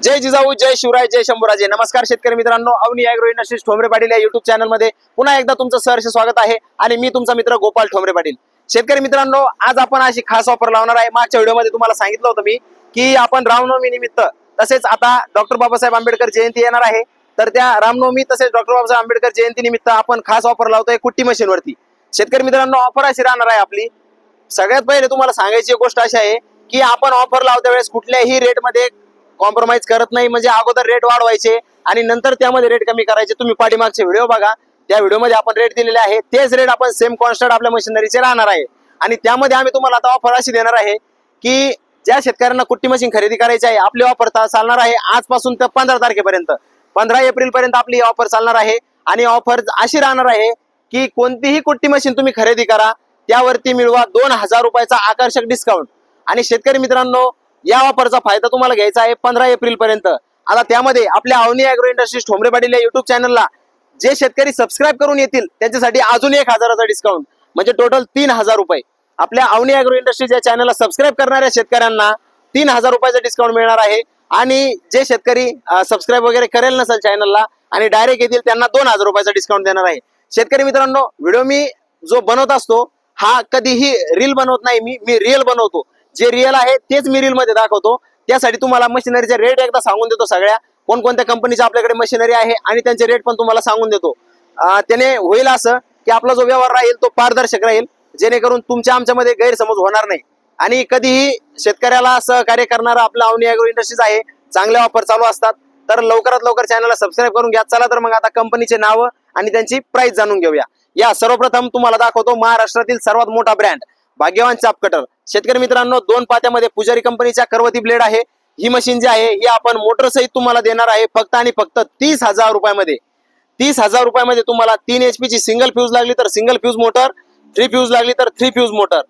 जय जिजाऊ जय शिवराय जय शंभूराजे. नमस्कार शेतकरी मित्रांनो. अवनी अॅग्रो इंडस्ट्रीज ठोंबरे पाटील या युट्यूब चॅनलमध्ये पुन्हा एकदा तुमचं सहर्ष स्वागत आहे आणि मी तुमचा मित्र गोपाल ठोंबरे पाटील. शेतकरी मित्रांनो आज आपण अशी खास ऑफर लावणार आहे. मागच्या व्हिडिओमध्ये तुम्हाला सांगितलं होतं मी की आपण रामनवमी निमित्त तसेच आता डॉक्टर बाबासाहेब आंबेडकर जयंती येणार आहे. तर त्या रामनवमी तसेच डॉक्टर बाबासाहेब आंबेडकर जयंती निमित्त आपण खास ऑफर लावतोय कुट्टी मशीनवरती शेतकरी मित्रांनो ऑफर अशी राहणार आहे आपली. सगळ्यात पहिले तुम्हाला सांगायची गोष्ट अशी आहे की आपण ऑफर लावत्या वेळेस कुठल्याही रेटमध्ये कॉम्प्रोमाइज करत नाही म्हणजे अगोदर रेट वाढवायचे आणि नंतर त्यामध्ये रेट कमी करायचे. तुम्ही पाठीमागचे व्हिडिओ बघा. त्या व्हिडिओमध्ये आपण रेट दिलेले आहे. तेच रेट आपण सेम कॉन्स्टंट आपल्या मशिनरीचे राहणार आहे. आणि त्यामध्ये आम्ही तुम्हाला आता ऑफर अशी देणार आहे की ज्या शेतकऱ्यांना कुट्टी मशीन खरेदी करायची आहे आपली ऑफर चालणार आहे आजपासून तर पंधरा तारखेपर्यंत. पंधरा एप्रिल पर्यंत आपली ऑफर चालणार आहे. आणि ऑफर अशी राहणार आहे की कोणतीही कुट्टी मशीन तुम्ही खरेदी करा त्यावरती मिळवा दोन हजार रुपयाचा आकर्षक डिस्काउंट आणि शेतकरी मित्रांनो या ऑफरचा फायदा तुम्हाला घ्यायचा आहे पंधरा एप्रिल पर्यंत. आता त्यामध्ये आपल्या अवनी अॅग्रो इंडस्ट्रीज ठोंबरे पाटील या युट्यूब चॅनलला जे शेतकरी सबस्क्राईब करून येतील त्यांच्यासाठी अजून एक हजाराचा डिस्काउंट म्हणजे टोटल तीन हजार रुपये. आपल्या अवनी अॅग्रो इंडस्ट्रीज या चॅनलला सबस्क्राईब करणाऱ्या शेतकऱ्यांना तीन हजार रुपयाचा डिस्काउंट मिळणार आहे. आणि जे शेतकरी सबस्क्राईब वगैरे करेल नसेल चॅनलला आणि डायरेक्ट येतील त्यांना दोन हजार रुपयाचा डिस्काउंट देणार आहे. शेतकरी मित्रांनो व्हिडिओ मी जो बनवत असतो हा कधीही रील बनवत नाही मी मी रिअल बनवतो. जे रिअल आहे तेच मी रील मध्ये दाखवतो. त्यासाठी तुम्हाला मशिनरीचे रेट एकदा सांगून देतो सगळ्या. कोणकोणत्या कंपनीच्या आपल्याकडे मशिनरी आहे आणि त्यांचे रेट पण तुम्हाला सांगून देतो. त्याने होईल असं की आपला जो व्यवहार राहील तो पारदर्शक राहील. जेणेकरून तुमच्या आमच्यामध्ये गैरसमज होणार नाही. आणि कधीही शेतकऱ्याला सहकार्य करणारा आपला अवनी अॅग्रो इंडस्ट्रीज आहे चांगले ऑफर चालू असतात तर लवकरात लवकर चॅनलला सबस्क्राईब करून घ्या. चला तर मग आता कंपनीचे नाव आणि त्यांची प्राइस जाणून घेऊया. या सर्वप्रथम तुम्हाला दाखवतो महाराष्ट्रातील सर्वात मोठा ब्रँड भाग्यवान चाप कटर शेतकरी मित्रांनो दोन पात्यामध्ये पुजारी कंपनीच्या करवती ब्लेड आहे. ही मशीन जी आहे ही आपण मोटर सहित तुम्हाला देणार आहे. फक्त आणि फक्त तीस हजार रुपयामध्ये. तीस हजार रुपयामध्ये तुम्हाला तीन एचपी ची सिंगल फ्यूज लागली तर single phase motor three phase लागली तर three phase motor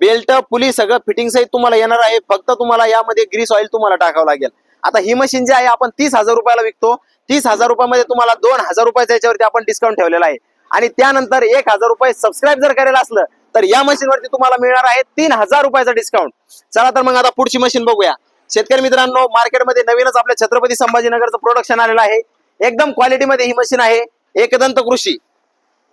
belt pulley सगळं फिटिंग सहित तुम्हाला येणार आहे. फक्त तुम्हाला यामध्ये ग्रीस ऑइल तुम्हाला टाकावं लागेल. आता ही मशीन जी आहे आपण तीस हजार रुपयाला विकतो. तीस हजार रुपयामध्ये तुम्हाला दोन हजार रुपयाच्या याच्यावरती आपण डिस्काउंट ठेवलेला आहे. आणि त्यानंतर एक हजार रुपये सबस्क्राईब जर करायला असलं तर या मशीन वरती तुम्हाला मिळणार आहे तीन हजार रुपयाचा डिस्काउंट चला तर मग आता पुढची मशीन बघूया. शेतकरी मित्रांनो मार्केटमध्ये नवीनच आपल्या छत्रपती संभाजीनगरचं प्रोडक्शन आलेलं आहे. एकदम क्वालिटीमध्ये ही मशीन आहे. एकदंत कृषी.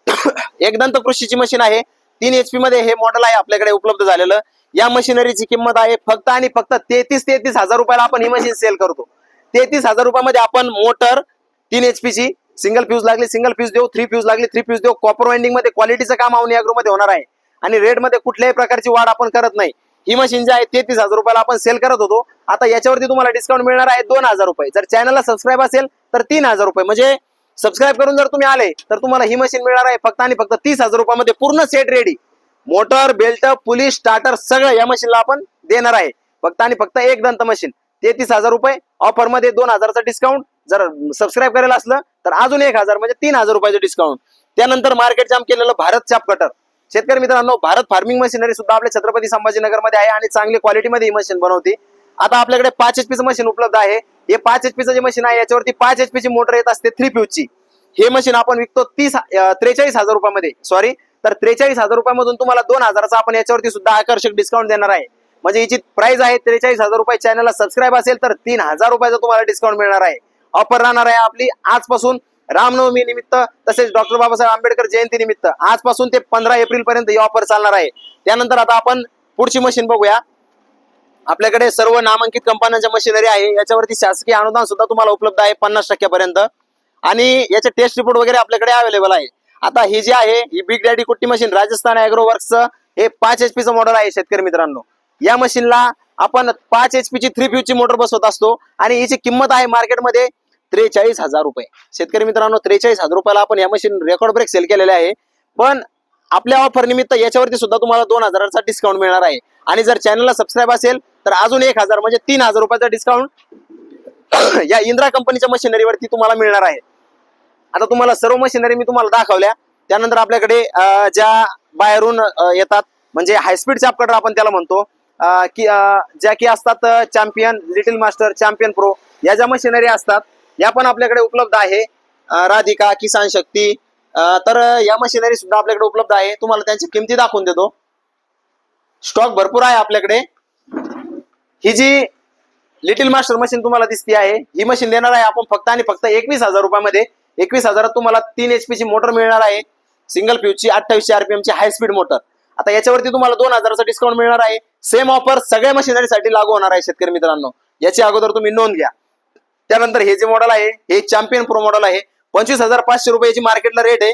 एकदंत कृषीची मशीन आहे. तीन एचपी मध्ये हे मॉडेल आहे आपल्याकडे उपलब्ध झालेलं. या मशिनरीची किंमत आहे फक्त आणि फक्त तेहतीस तेहतीस हजार रुपयाला आपण ही मशीन सेल करतो. तेहतीस हजार रुपयामध्ये आपण मोटर तीन एचपी ची सिंगल फ्यूज लागली सिंगल फ्यूज देऊ थ्री फ्यूज लागली थ्री फ्यूज देऊ कॉपर वाइंडिंगमध्ये क्वालिटीचं काम आवनी मध्ये होणार आहे. आणि रेटमध्ये कुठल्याही प्रकारची वाढ आपण करत नाही. ही मशीन जी आहे तेहतीस हजार रुपयाला आपण सेल करत होतो. आता याच्यावरती तुम्हाला डिस्काउंट मिळणार आहे दोन हजार रुपये. जर चॅनलला सबस्क्राईब असेल तर तीन हजार रुपये. म्हणजे सबस्क्राईब करून जर तुम्ही आले तर तुम्हाला ही मशीन मिळणार आहे फक्त आणि फक्त तीस हजार रुपयामध्ये पूर्ण set ready motor belt pulleys starter सगळं या मशीनला आपण देणार आहे. फक्त आणि फक्त एक दंत मशीन तेहतीस हजार रुपये. ऑफरमध्ये दोन हजारचा डिस्काउंट जर सबस्क्राईब करायला असलं तर अजून एक हजार म्हणजे तीन हजार रुपयाचं डिस्काउंट त्यानंतर मार्केट जाम केलेलं भारत चाप कटर शेतकरी मित्रांनो भारत फार्मिंग मशिनरी सुद्धा आपल्या छत्रपती संभाजीनगरमध्ये आहे आणि चांगली क्वालिटीमध्ये ही मशीन बनवते. आता आपल्याकडे पाच एचपीचं मशीन उपलब्ध आहे. हे पाच एचपीचं जे मशीन आहे याच्यावरती पाच एचपीची मोटर येत असते थ्री फ्यूजची हे मशीन आपण विकतो तीस त्रेचाळीस हजार रुपयामध्ये. सॉरी तर त्रेचाळीस हजार रुपयामधून तुम्हाला दोन हजाराचा आपण याच्यावरती सुद्धा आकर्षक डिस्काउंट देणार आहे. म्हणजे याची प्राइस आहे त्रेचाळीस हजार रुपये. चॅनलला सबस्क्राईब असेल तर तीन हजार रुपयाचा तुम्हाला डिस्काउंट मिळणार आहे. ऑफर राहणार आहे आपली आजपासून. रामनवमी निमित्त तसेच डॉक्टर बाबासाहेब आंबेडकर जयंती निमित्त आजपासून ते पंधरा एप्रिल पर्यंत ही ऑफर चालणार आहे. त्यानंतर आता आपण पुढची मशीन बघूया. आपल्याकडे सर्व नामांकित कंपन्यांच्या मशिनरी आहे. याच्यावरती शासकीय अनुदान सुद्धा तुम्हाला उपलब्ध आहे पन्नास टक्क्यापर्यंत. आणि याचे टेस्ट रिपोर्ट वगैरे आपल्याकडे अवेलेबल आहे. आता ही जी आहे ही बिग डॅडी कुट्टी मशीन राजस्थान अॅग्रो वर्क्सचं हे पाच एच पीचं मॉडेल आहे शेतकरी मित्रांनो. या मशीनला आपण पाच एच ची थ्री ची मोटर बसवत असतो. आणि हिची किंमत आहे मार्केटमध्ये त्रेचाळीस हजार रुपये. शेतकरी मित्रांनो त्रेचाळीस हजार रुपयाला आपण या मशीन रेकॉर्ड ब्रेक सेल केलेले आहे. पण आपल्या ऑफर निमित्त याच्यावरती सुद्धा तुम्हाला दोन हजाराचा डिस्काउंट मिळणार आहे. आणि जर चॅनलला सबस्क्राईब असेल तर अजून एक हजार म्हणजे तीन हजार रुपयाचा डिस्काउंट या इंद्रा कंपनीच्या मशिनरीवरती तुम्हाला मिळणार आहे. आता तुम्हाला सर्व मशिनरी मी तुम्हाला दाखवल्या. त्यानंतर आपल्याकडे ज्या बाहेरून येतात म्हणजे हायस्पीड चापकटर आपण त्याला म्हणतो. की ज्या की असतात champion little master champion pro या ज्या मशिनरी असतात या पण आपल्याकडे उपलब्ध आहे. राधिका किसान शक्ती तर या मशिनरी सुद्धा आपल्याकडे उपलब्ध आहे. तुम्हाला त्यांची किमती दाखवून देतो. स्टॉक भरपूर आहे आपल्याकडे. ही जी लिटिल मास्टर मशीन तुम्हाला दिसते आहे ही मशीन देणार आहे आपण फक्त आणि फक्त एकवीस हजार रुपयामध्ये. एकवीस हजारात तुम्हाला तीन एचपी ची मोटर मिळणार आहे. सिंगल फ्यूजची अठ्ठावीसशे आरपीएम ची हाय स्पीड मोटर आता याच्यावरती तुम्हाला दोन हजाराचा डिस्काउंट मिळणार आहे. सेम ऑफर सगळ्या मशिनरीसाठी लागू होणार आहे शेतकरी मित्रांनो. याची अगोदर तुम्ही नोंद घ्या. त्यानंतर हे जे मॉडेल आहे हे चॅम्पियन प्रो मॉडेल आहे. पंचवीस हजार पाचशे रुपयाची मार्केटला रेट आहे.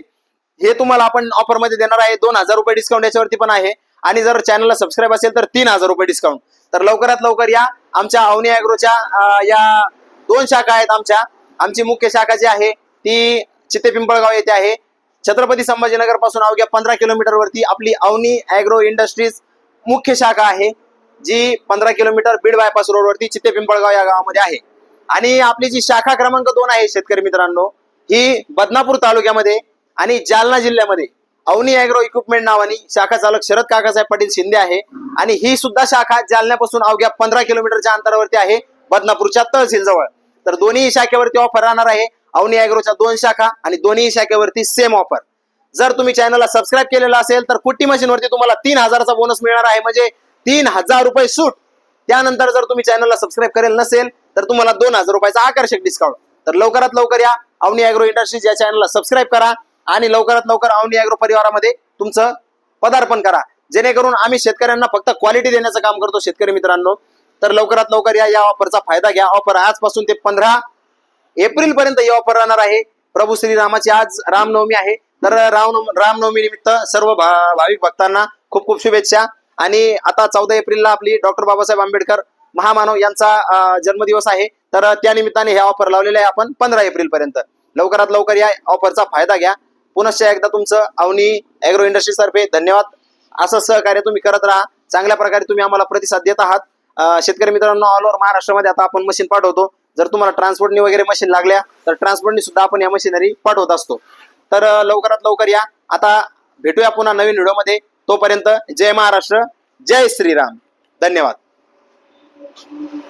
हे तुम्हाला आपण ऑफरमध्ये देणार आहे. दोन हजार रुपये डिस्काउंट याच्यावरती पण आहे. आणि जर चॅनलला सबस्क्राईब असेल तर तीन हजार रुपये डिस्काउंट तर लवकरात लवकर या. आमच्या अवनी अॅग्रोच्या या दोन शाखा आहेत आमच्या. आमची मुख्य शाखा जी आहे ती चित्ते पिंपळगाव येथे आहे. छत्रपती संभाजीनगरपासून अवघ्या पंधरा किलोमीटर वरती आपली अवनी अॅग्रो इंडस्ट्रीज मुख्य शाखा आहे जी पंधरा किलोमीटर बीड बायपास रोडवरती चित्ते पिंपळगाव या गावामध्ये आहे. आणि आपली जी शाखा क्रमांक दोन आहे शेतकरी मित्रांनो ही बदनापूर तालुक्यामध्ये आणि जालना जिल्ह्यामध्ये अवनी अॅग्रो इक्विपमेंट नावाने शाखा चालक शरद काकासाहेब पाटील शिंदे आहे. आणि ही सुद्धा शाखा जालन्यापासून अवघ्या पंधरा किलोमीटरच्या अंतरावरती आहे बदनापूरच्या तहसील जवळ तर दोन्ही शाखेवरती ऑफर राहणार आहे अवनी अॅग्रोच्या दोन शाखा आणि दोन्ही शाखेवरती सेम ऑफर जर तुम्ही चॅनलला सबस्क्राईब केलेला असेल तर कुट्टी मशीनवरती तुम्हाला तीन हजाराचा बोनस मिळणार आहे. म्हणजे तीन हजार रुपये सूट. त्यानंतर जर तुम्ही चॅनलला सबस्क्राईब करेल नसेल तर तुम्हाला दोन हजार रुपयाचा आकर्षक डिस्काउंट तर लवकरात लवकर या अवनी अॅग्रो इंडस्ट्रीज या चॅनलला सबस्क्राईब करा आणि लवकरात लवकर अवनी अॅग्रो परिवारामध्ये तुमचं पदार्पण करा. जेणेकरून आम्ही शेतकऱ्यांना फक्त क्वालिटी देण्याचं काम करतो शेतकरी मित्रांनो. तर लवकरात लवकर या या ऑफरचा फायदा घ्या. ऑफर आजपासून ते पंधरा एप्रिल पर्यंत ही ऑफर राहणार आहे. प्रभू श्रीरामाची आज रामनवमी आहे. तर राम रामनवमी निमित्त सर्व भा- भाविक भक्तांना खूप खूप शुभेच्छा. आणि आता चौदा एप्रिलला आपली डॉक्टर बाबासाहेब आंबेडकर महामानव यांचा जन्मदिवस आहे. तर त्या निमित्ताने हे ऑफर लावलेले आहे आपण पंधरा एप्रिल पर्यंत. लवकरात लवकर या ऑफरचा फायदा घ्या. पुनश्च एकदा तुमचं अवनी अॅग्रो इंडस्ट्रीतर्फे धन्यवाद. असं सहकार्य तुम्ही करत राहा. चांगल्या प्रकारे तुम्ही आम्हाला प्रतिसाद देत आहात. शेतकरी मित्रांनो ऑल ओव्हर महाराष्ट्रामध्ये आता आपण मशीन पाठवतो. जर तुम्हाला ट्रान्सपोर्टनी वगैरे मशीन लागल्या तर ट्रान्सपोर्टनी सुद्धा आपण या मशीनरी पाठवत असतो. तर लवकरात लवकर या. आता भेटूया पुन्हा नवीन व्हिडिओमध्ये तोपर्यंत जय महाराष्ट्र जय श्रीराम. धन्यवाद. to